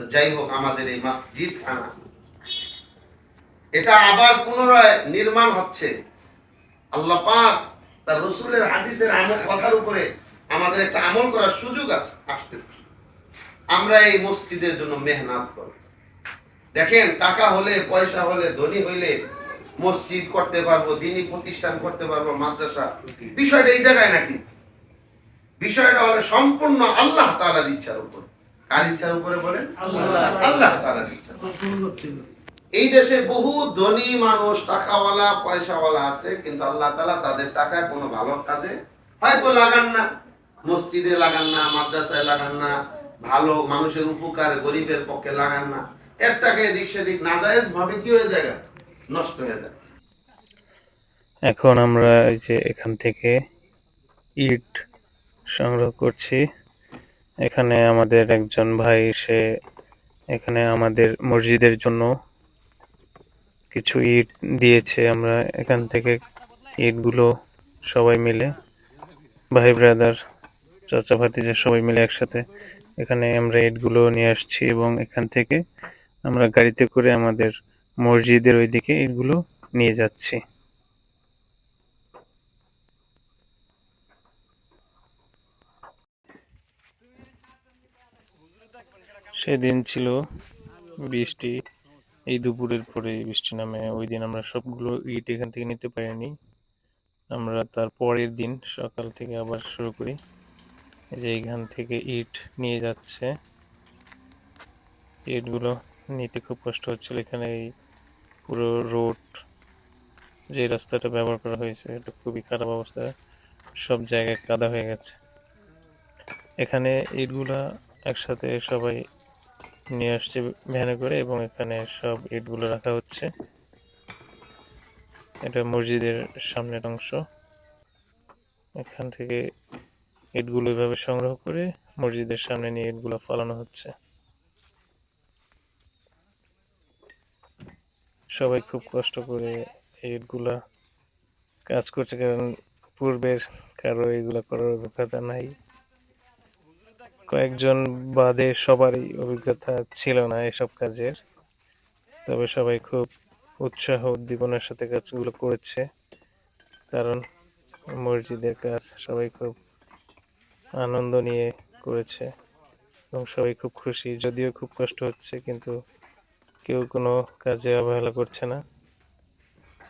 তো যাই হোক, আমাদের এই মসজিদ খানা এটা আবার পুনরায় নির্মাণ হচ্ছে। আল্লাহ পাক তার রসুলের হাদিসের আমল কথার উপরে আমাদের একটা আমল করার সুযোগ আছে আসতেছে। আমরা এই মসজিদের জন্য মেহনত করি। দেখেন, টাকা হলে, পয়সা হলে, ধনী হইলে মসজিদ করতে পারব, দিনী প্রতিষ্ঠান করতে পারব, মাদ্রাসা। বিষয়টা এই জায়গায় নাকি? বিষয়টা হলো সম্পূর্ণ আল্লাহ তাআলার ইচ্ছার উপর। কার ইচ্ছার উপরে বলেন? আল্লাহ। তাআলার ইচ্ছা এই দেশে বহু ধনী মানুষ টাকাওয়ালা পয়সাওয়ালা আছে কিন্তু আল্লাহ তাআলা তাদের টাকায় কোনো ভালো কাজে হয়তো লাগান না। মসজিদে লাগান না মাদ্রাসায় লাগান না ভালো মানুষের উপকার গরিবের পক্ষে লাগান না। এর টাকা এদিক সেদিক নাজায়েজ ভাবে কি হয়ে যায় নষ্ট হয়ে যায়। এখন আমরা এই যে এখান থেকে ইট সংগ্রহ করছি। এখানে আমাদের একজন ভাই সে এখানে আমাদের মসজিদের জন্য কিছু ইট দিয়েছে। আমরা এখান থেকে ইটগুলো সবাই মিলে, ভাই ব্রাদার, চাচা ভাতিজা সবাই মিলে একসাথে এখানে আমরা ইটগুলো নিয়ে আসছি এবং এখান থেকে আমরা গাড়িতে করে আমাদের মসজিদের ওইদিকে ইটগুলো নিয়ে যাচ্ছি। সেদিন ছিল বৃষ্টি। এই দুপুরের পরে বৃষ্টি নামে ওই দিন আমরা সবগুলো ইট এখান থেকে নিতে পারিনি। আমরা তার পরের দিন সকাল থেকে আবার শুরু করি। যে এইখান থেকে ইট নিয়ে যাচ্ছে। ইটগুলো নিতে খুব কষ্ট হচ্ছিল। এখানে এই পুরো রোড যে রাস্তাটা ব্যবহার করা হয়েছে, এটা খুবই খারাপ অবস্থা। সব জায়গায় কাদা হয়ে গেছে। এখানে ইটগুলা একসাথে সবাই নিয়ে আসছে ভ্যানে করে এবং এখানে সব ইটগুলো রাখা হচ্ছে। এটা মসজিদের সামনের অংশ। এখান থেকে ইটগুলো এভাবে সংগ্রহ করে মসজিদের সামনে নিয়ে ইটগুলো ফালানো হচ্ছে। সবাই খুব কষ্ট করে ইটগুলা কাজ করছে, কারণ পূর্বের কারও এগুলা করার অভিজ্ঞতা নাই। কয়েকজন বাদে সবারই অভিজ্ঞতা ছিল না এসব কাজের। তবে সবাই খুব উৎসাহ উদ্দীপনার সাথে কাজগুলো করেছে। কারণ মসজিদের কাজ সবাই খুব আনন্দ নিয়ে করেছে এবং সবাই খুব খুশি। যদিও খুব কষ্ট হচ্ছে, কিন্তু কেউ কোনো কাজে অবহেলা করছে না।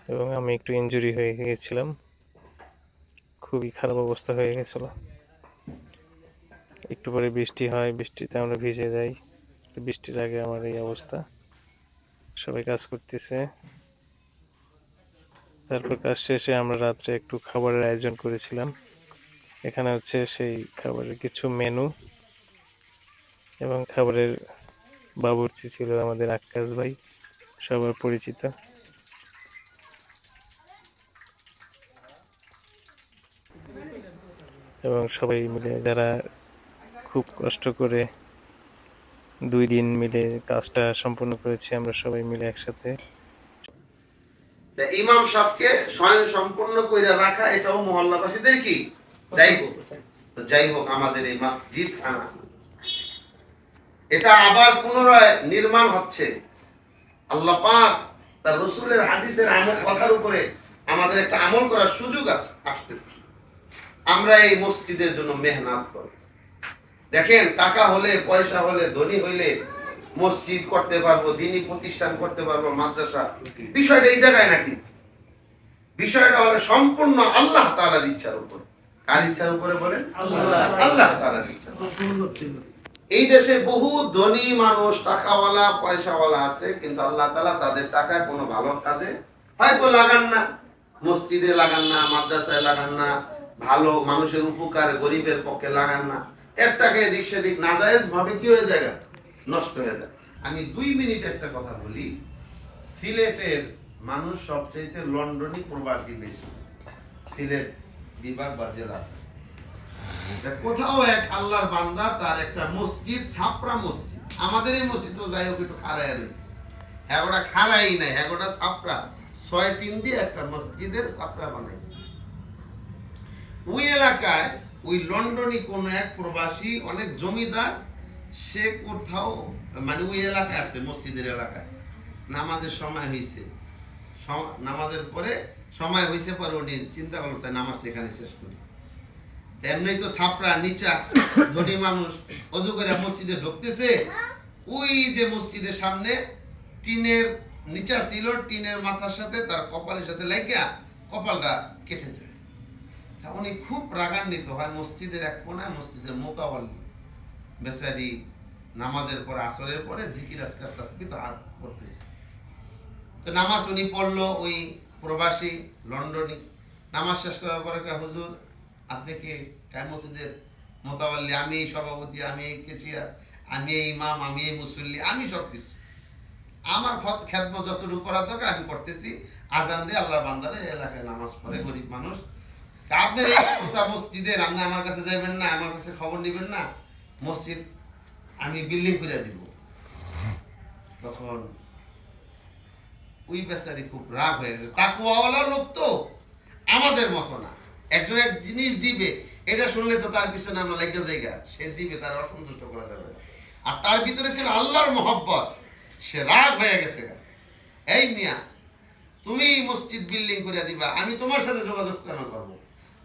এবং আমি একটু ইনজুরি হয়ে গিয়েছিলাম। খুবই খারাপ অবস্থা হয়ে গেছিল। একটু পরে বৃষ্টি হয়, বৃষ্টিতে আমরা ভিজে যাই। বৃষ্টির আগে আমার এই অবস্থা। সবাই কাজ করতেছে। তারপর কাজ শেষে আমরা রাত্রে একটু খাবারের আয়োজন করেছিলাম। এখানে হচ্ছে সেই খাবারের কিছু মেনু এবং খাবারের বাবুর্চি ছিল আমাদের আক্কাস ভাই, সবার পরিচিত। এবং সবাই মিলে যারা খুব কষ্ট করে দুই দিন মিলে কাজটা সম্পূর্ণ করেছি, আমরা সবাই মিলে একসাথে। ইমাম সাহেবকে স্বয়ং সম্পূর্ণ কইরা রাখা, এটাও মহল্লাবাসীদের কি? দায়িত্ব যাই হোক, আমাদের এই মসজিদ এটা আবার পুনরায় নির্মাণ হচ্ছে। আল্লাহ পাক তার রসুলের হাদিসের আমল কথার উপরে আমাদের একটা আমল করার সুযোগ আছে আসতেছে। আমরা এই মসজিদের জন্য মেহনত করি। দেখেন টাকা হলে পয়সা হলে ধনী হইলে মসজিদ করতে পারব দিনী প্রতিষ্ঠান করতে পারব মাদ্রাসা। বিষয়টা এই জায়গায় নাকি? বিষয়টা হলো সম্পূর্ণ আল্লাহ তাআলার ইচ্ছার উপর। কার ইচ্ছার উপরে বলেন? আল্লাহ তাআলার ইচ্ছা এই দেশে বহু ধনী মানুষ টাকাওয়ালা পয়সাওয়ালা আছে কিন্তু আল্লাহ তাআলা তাদের টাকায় কোনো ভালো কাজে হয়তো লাগান না। মসজিদে লাগান না মাদ্রাসায় লাগান না ভালো মানুষের উপকার গরিবের পক্ষে লাগান না। এর টাকা এদিক সেদিক নাজায়েজ ভাবে কি হয়ে যায় নষ্ট হয়ে যায়। আমি দুই মিনিট একটা কথা বলি, সিলেটের মানুষ সবচাইতে লন্ডনই প্রবাসী বেশি। সিলেট বিভাগ বা জেলা। কোথাও এক আল্লাহর বান্দা, তার একটা মসজিদ ছাপরা মসজিদ। আমাদের এই মসজিদ তো যাই হোক, একটু খাড়ায় রয়েছে হ্যাঁ ওটা খাড়াই নাই হ্যাঁ ওটা ছাপরা ছয় তিন দিয়ে একটা মসজিদের ছাপরা বানাইছে। ওই এলাকায় ওই লন্ডনী কোন এক প্রবাসী, অনেক জমিদার, সে কোথাও মানে ওই এলাকায় আসছে মসজিদের এলাকায়। নামাজের সময় হয়েছে নামাজের পরে, সময় হয়েছে পরে উনি চিন্তা করল, তাই নামাজটা এখানে শেষ করি। এমনি তো ছাপড়া, নিচা, ধনী মানুষ, অজু করে মসজিদে ঢুকতেছে। ওই যে মসজিদের সামনে টিনের নিচা ছিল, টিনের মাথার সাথে তার কপালের সাথে লাগিয়া কপালটা কেটে যায় উনি খুব রাগান্বিত হয় মসজিদের এক কোনায়, মসজিদের মোতাবালি বেচারি নামাজের পরে, আসরের পরে জিকির, আজকার তাসবিত হাত করতেছে। তো নামাজ উনি পড়ল ওই প্রবাসী লন্ডনী। নামাজ শেষ করার পরে হুজুর, আপনি কি কায় মসজিদের মোতাবাল্লি? আমি এই সভাপতি, আমি এই কেচিয়া আমি এই ইমাম, আমি এই মুসল্লি, আমি সব কিছু আমার খ্যাতম যতটুকু করার দরকার, আমি করতেছি। আজান দিয়ে আল্লাহ বান্দারে এলাকায় নামাজ পড়ে, গরিব মানুষ। তা আপনার এই অবস্থা মসজিদের আপনি আমার কাছে যাবেন না, আমার কাছে খবর নেবেন না, মসজিদ আমি বিল্ডিং করে দিব। তখন ওই বেচারি খুব রাগ হয়ে গেছে। তাকুয়াওয়ালা লোক তো আমাদের মতো না। একজন এক জিনিস দিবে, এটা শুনলে তো তার পিছনে আমরা লেগে জায়গা। সে দিবে, তার অসন্তুষ্ট করা যাবে আর তার ভিতরে ছিল আল্লাহর মোহব্বত। সে রাগ হয়ে গেছে এই মিয়া, তুমি মসজিদ বিল্ডিং করে দিবা, আমি তোমার সাথে যোগাযোগ কেন করব?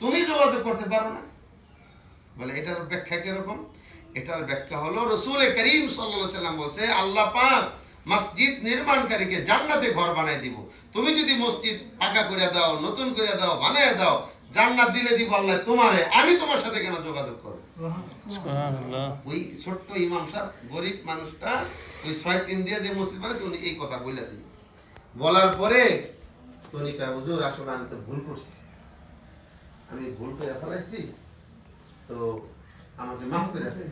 তুমি যোগাযোগ করতে পারো না। বলে এটার ব্যাখ্যা কীরকম? এটার ব্যাখ্যা হলো রসুল করিম সাল্লাল্লাহু সাল্লাম বলছে আল্লাহ পাক মসজিদ নির্মাণকারীকে জান্নাতে ঘর বানায় দিব। তুমি যদি মসজিদ পাকা করে দাও নতুন করে দাও বানায় দাও জান্নাত দিলে দিব আল্লাহ তোমারে আমি তোমার সাথে কেন যোগাযোগ করব? ওই ছোট্ট ইমাম সাহেব গরিব মানুষটা ওই টিন দিয়ে যে মসজিদ বানাচ্ছে উনি এই কথা বলে দিল। বলার পরে তনি কয় হুজুর আসলে আমি তো ভুল করছি। আমি ভুল করে ফেলাইছি তো আমাকে মাফ করে আছে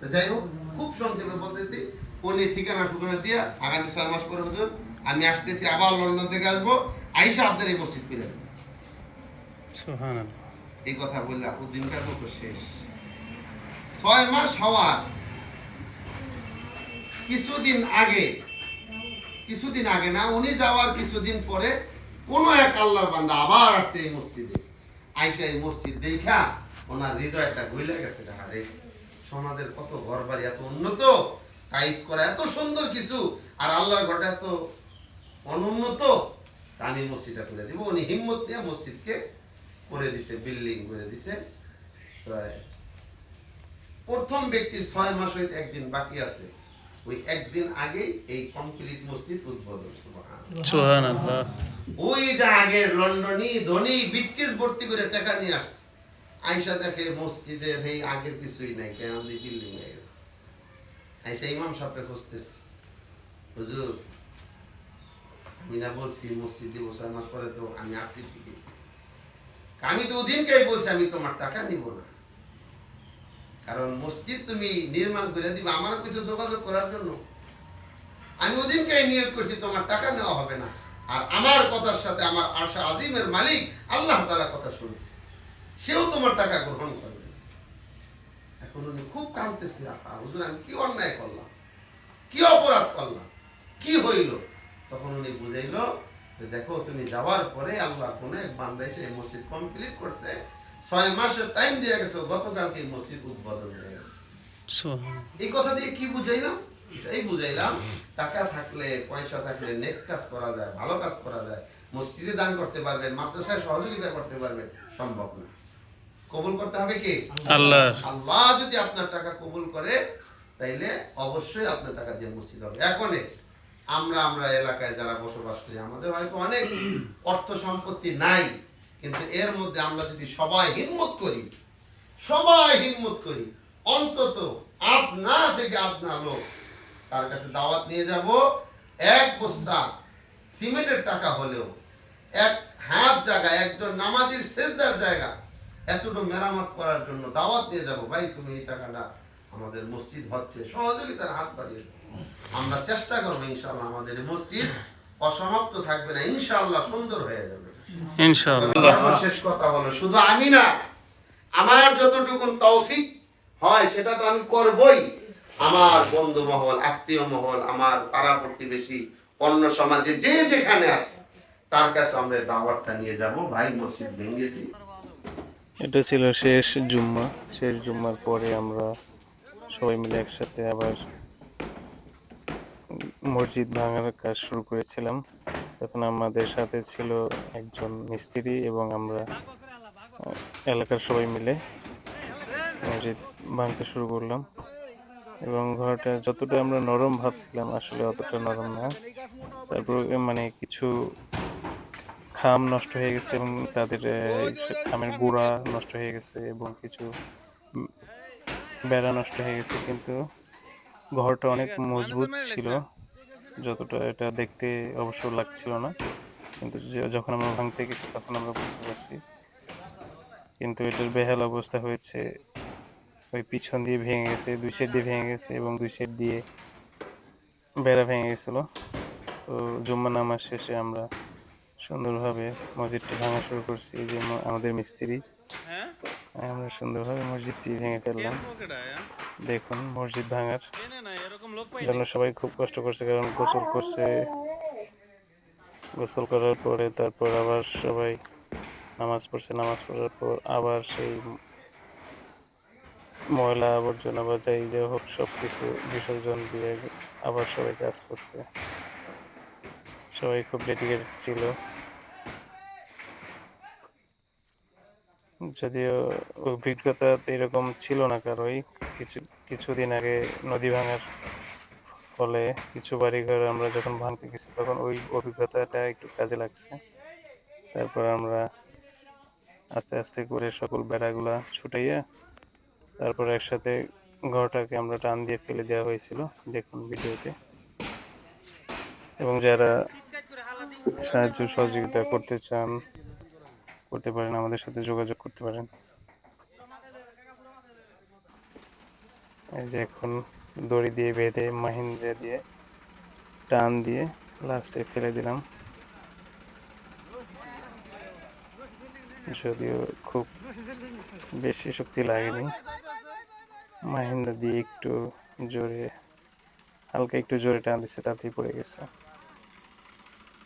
তো যাই হোক খুব সংক্ষেপে বলতেছি উনি ঠিকানা ঠিকানা দিয়ে আগামী ছয় মাস পরে হুজুর আমি আসতেছি আবার লন্ডন থেকে আসব আইসা আপনার এই মসজিদ। সুবহানাল্লাহ। এই কথা বললে আপু দিনকার মতো শেষ। ছয় মাস হওয়ার কিছুদিন আগে কিছুদিন আগে না উনি যাওয়ার কিছুদিন পরে কোন এক আল্লাহর বান্দা আবার আসছে এই মসজিদে। আইসা এই মসজিদ দেখা ওনার হৃদয়টা গইলে গেছে আরে সমাজের কত ঘর বাড়ি এত উন্নত টাইস করা, এত সুন্দর কিছু, আর আল্লাহর ঘরটা এত অনুন্নত আমি মসজিদটা করে দিব। উনি হিম্মত দিয়ে মসজিদকে করে দিছে বিল্ডিং করে দিছে। প্রথম ব্যক্তির ছয় মাস হইতে একদিন বাকি আছে। ওই একদিন আগেই এই কমপ্লিট মসজিদ উদ্বোধন সুবহানাল্লাহ। ওই যে আগের লন্ডনী ধনী ভর্তি করে টাকা নিয়ে আসছে। দেখে মসজিদের এই আগের কিছুই নাই কেন বিল্ডিং হয়ে গেছে। ইমাম সাহেবকে খুঁজতেছে। হুজুর আমি না বলছি মসজিদ ছয় মাস পরে তো আমি আসছি ঠিকই আমি তো ওদিনকেই বলছি আমি তোমার টাকা নিব না। কারণ মসজিদ তুমি নির্মাণ করে দিবে, আমারও কিছু যোগাযোগ করার জন্য। আমি ওদিনকে নিয়োগ করছি, তোমার টাকা নেওয়া হবে না। আর আমার কথার সাথে আমার আশা আজিমের মালিক আল্লাহ তালা কথা শুনছে। সেও তোমার টাকা গ্রহণ করবে এখন উনি খুব কাঁদতেছে, আহা, হুজুর, আমি কি অন্যায় করলাম? কি অপরাধ করলাম? কি হইল? তখন উনি বুঝাইলো দেখো, তুমি যাওয়ার পরে আল্লাহ কোন এক বান্দা এসে মসজিদ কমপ্লিট করছে। ছয় মাসের টাইম দিয়ে গেছে গতকালকে মসজিদ উদ্বোধন হয়ে এই কথা দিয়ে কি বুঝাইলাম? এটাই বুঝাইলাম টাকা থাকলে পয়সা থাকলে নেক কাজ করা যায় ভালো কাজ করা যায়। মসজিদে দান করতে পারবেন মাদ্রাসায় সহযোগিতা করতে পারবেন সম্ভব না। কবুল করতে হবে কি? আল্লাহ। আল্লাহ যদি আপনার টাকা কবুল করে তাইলে অবশ্যই আপনার টাকা দিয়ে মসজিদ হবে। এখন আমরা আমরা এলাকায় যারা বসবাস করি আমাদের হয়তো অনেক অর্থ সম্পত্তি নাই। কিন্তু এর মধ্যে আমরা যদি সবাই হিম্মত করি, সবাই হিম্মত করি, অন্তত আপনা থেকে আপনা লোক, তার কাছে দাওয়াত নিয়ে যাব। এক বস্তা সিমেন্টের টাকা হলেও, এক হাত জায়গা, একজন নামাজির শেষদার জায়গা, এতটুকু মেরামত করার জন্য দাওয়াত নিয়ে যাব। ভাই, তুমি এই টাকাটা আমাদের মসজিদ হচ্ছে, সহযোগিতার হাত বাড়িয়ে আমরা চেষ্টা করব ইনশাল্লাহ আমাদের মসজিদ অসমাপ্ত থাকবে না ইনশাল্লাহ সুন্দর হয়ে যাবে। ইনশাআল্লাহ। শেষ কথা হলো শুধু আমি না আমার যতটুকু তৌফিক হয় সেটা তো আমি করবই। আমার বন্ধু মহল আত্মীয় মহল আমার পাড়া প্রতিবেশী অন্য সমাজে যে যেখানে আছে তার কাছে আমরা দাওয়াতটা নিয়ে যাব। ভাই মসজিদ ভেঙেছি। এটা ছিল শেষ জুম্মা। শেষ জুম্মার পরে আমরা সবাই মিলে একসাথে আবার মসজিদ ভাঙার কাজ শুরু করেছিলাম। তখন আমাদের সাথে ছিল একজন মিস্ত্রি এবং আমরা এলাকার সবাই মিলে মসজিদ ভাঙতে শুরু করলাম। এবং ঘরটা যতটা আমরা নরম ভাবছিলাম, আসলে অতটা নরম না। তারপর মানে কিছু খাম নষ্ট হয়ে গেছে এবং তাদের খামের গুঁড়া নষ্ট হয়ে গেছে এবং কিছু বেড়া নষ্ট হয়ে গেছে। কিন্তু ঘরটা অনেক মজবুত ছিল। যতটা এটা দেখতে অবশ্য লাগছিল না। কিন্তু যখন আমরা ভাঙতে গেছি, তখন আমরা বুঝতে পারছি। কিন্তু এটার বেহাল অবস্থা হয়েছে। ওই পিছন দিয়ে ভেঙে গেছে, দুই সাইড দিয়ে ভেঙে গেছে এবং দুই সাইড দিয়ে বেড়া ভেঙে গেছিল। তো জুম্মা নামাজ শেষে আমরা সুন্দরভাবে মসজিদটি ভাঙা শুরু করছি। এই যে ম- আমাদের মিস্ত্রি। হ্যাঁ? আমরা সুন্দরভাবে মসজিদটি ভেঙে ফেললাম? দেখুন, মসজিদ ভাঙার জন্য সবাই খুব কষ্ট করছে, কারণ গোসল করছে। গোসল করার পরে তারপর আবার সবাই নামাজ পড়ছে, নামাজ পড়ার পর আবার সেই ময়লা আবর্জনা বা যাই যে হোক সব কিছু বিসর্জন দিয়ে আবার সবাই কাজ করছে। সবাই খুব ডেডিকেটেড ছিল। যদিও অভিজ্ঞতা এরকম ছিল না কারোই কিছু, কিছুদিন আগে নদী ভাঙার ফলে কিছু বাড়িঘর আমরা যখন ভাঙতে গেছি, তখন ওই অভিজ্ঞতাটা একটু কাজে লাগছে। তারপর আমরা আস্তে আস্তে করে সকল বেড়াগুলা ছুটাইয়া তারপর একসাথে ঘরটাকে আমরা টান দিয়ে ফেলে দেওয়া হয়েছিল দেখুন ভিডিওতে। এবং যারা সাহায্য সহযোগিতা করতে চান করতে পারেন, আমাদের সাথে যোগাযোগ করতে পারেন। এই যে এখন দড়ি দিয়ে বেঁধে, মাহিন্দ্রা দিয়ে টান দিয়ে লাস্টে ফেলে দিলাম। যদিও খুব বেশি শক্তি লাগেনি, মাহিন্দ্রা দিয়ে একটু জোরে, হালকা একটু জোরে টান দিচ্ছে, তাতেই পড়ে গেছে।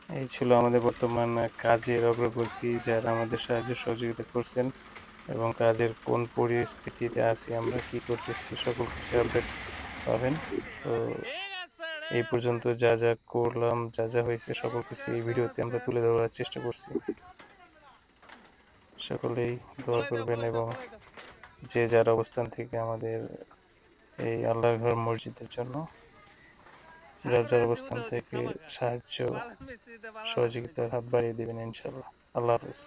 এই ছিল আমাদের বর্তমান কাজের অগ্রগতি, যারা আমাদের সাহায্য সহযোগিতা করছেন এবং কাজের কোন পরিস্থিতিতে আছি, আমরা কি করতেছি, সকল কিছু আপডেট পাবেন। তো এই পর্যন্ত যা যা করলাম, যা যা হয়েছে, সকল কিছু এই ভিডিওতে আমরা তুলে ধরার চেষ্টা করছি। সকলেই দোয়া করবেন এবং যে যার অবস্থান থেকে আমাদের এই আল্লাহর ঘর মসজিদের জন্য যার অবস্থান থেকে সাহায্য সহযোগিতার হাত বাড়িয়ে দেবেন ইনশাল্লাহ আল্লাহ হাফিজ।